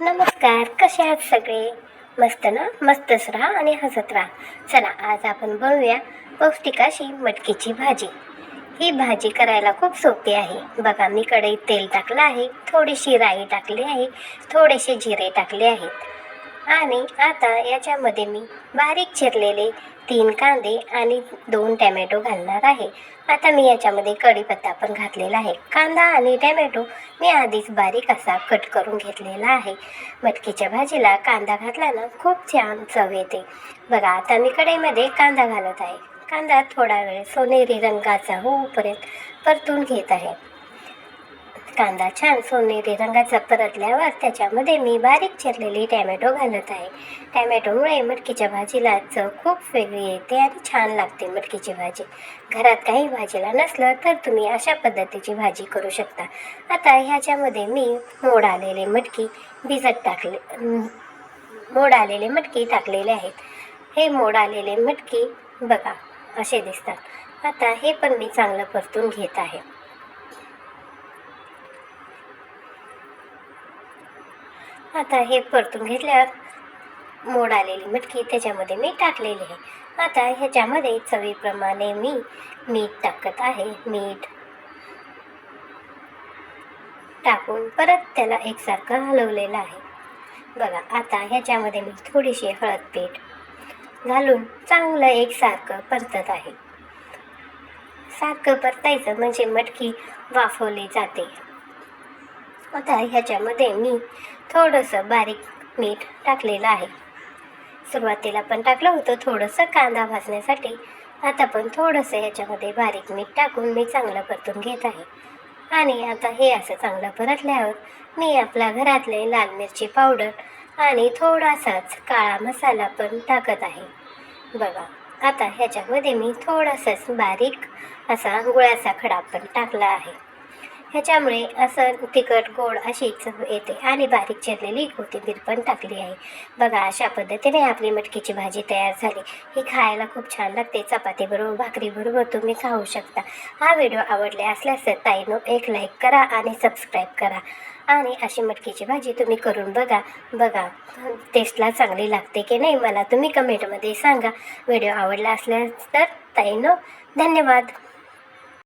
नमस्कार कसे आहात सगळे? मस्त ना? मस्तच राहा आणि हसत राहा. चला आज आपण बनवूया पौष्टिक अशी मटकीची भाजी. ही भाजी करायला खूप सोपी आहे. बघा मी कढईत तेल टाकलं आहे थोडीशी राई टाकली आहे थोडेसे जिरे टाकले आहेत. आणि आता याच्यामध्ये मी बारीक चिरलेले तीन कांदे आणि दोन टॅमॅटो घालणार आहे. आता मी याच्यामध्ये कढीपत्ता पण घातलेला आहे. कांदा आणि टॅमॅटो मी आधीच बारीक असा कट करून घेतलेला आहे. मटकीच्या भाजीला कांदा घातला ना खूप छान चव येते. बघा आता मी कढईमध्ये कांदा घालत आहे. कांदा थोडा वेळ सोनेरी रंगाचा होऊपर्यंत परतून घेत आहे. कांदा छान सोनेरी रंगाचा परतल्यावर त्याच्यामध्ये मी बारीक चिरलेली टॅमॅटो घालत आहे. टॅमॅटोमुळे मटकीच्या भाजीला चव खूप वेगळी येते आणि छान लागते मटकीची भाजी. घरात काही भाजीला नसलं तर तुम्ही अशा पद्धतीची भाजी करू शकता. आता ह्याच्यामध्ये मी मोड आलेले मटकी भिजत टाकले मोड आलेले मटकी टाकलेले आहेत. हे मोड आलेले मटकी बघा असे दिसतात. आता हे पण मी चांगलं परतून घेत आहे. आता हे परतून घेतल्यावर मोड आलेली मटकी त्याच्यामध्ये मी टाकलेली आहे. आता ह्याच्यामध्ये चवीप्रमाणे मी मीठ टाकत आहे. मीठ टाकून परत त्याला एकसारखं हलवलेलं आहे. बघा आता ह्याच्यामध्ये मी थोडीशी हळद पीठ घालून चांगलं एकसारखं परतत आहे. सारखं परतायचं म्हणजे मटकी वाफवली जाते. आता ह्याच्यामध्ये मी थोडंसं बारीक मीठ टाकलेलं आहे. सुरुवातीला पण टाकलं होतं थोडंसं कांदा भाजण्यासाठी. आता पण थोडंसं ह्याच्यामध्ये बारीक मीठ टाकून मी चांगलं परतून घेत आहे. आणि आता हे असं चांगलं परतल्यावर मी आपल्या घरातले लाल मिरची पावडर आणि थोडासाच काळा मसाला पण टाकत आहे. बघा आता ह्याच्यामध्ये मी थोडासाच बारीक असा गुळाचा खडा पण टाकला आहे. ह्याच्यामुळे असं तिखट गोड अशी चव येते आणि बारीक चिरलेली कोथिंबीर पण टाकली आहे. बघा अशा पद्धतीने आपली मटकीची भाजी तयार झाली. ही खायला खूप छान लागते. चपातीबरोबर भाकरीबरोबर तुम्ही खाऊ शकता. हा व्हिडिओ आवडले असल्यास तर ताईनो एक लाईक करा आणि सबस्क्राईब करा. आणि अशी मटकीची भाजी तुम्ही करून बघा. बघा टेस्टला चांगली लागते की नाही मला तुम्ही कमेंटमध्ये सांगा. व्हिडिओ आवडला असल्यास तर ताईनो धन्यवाद.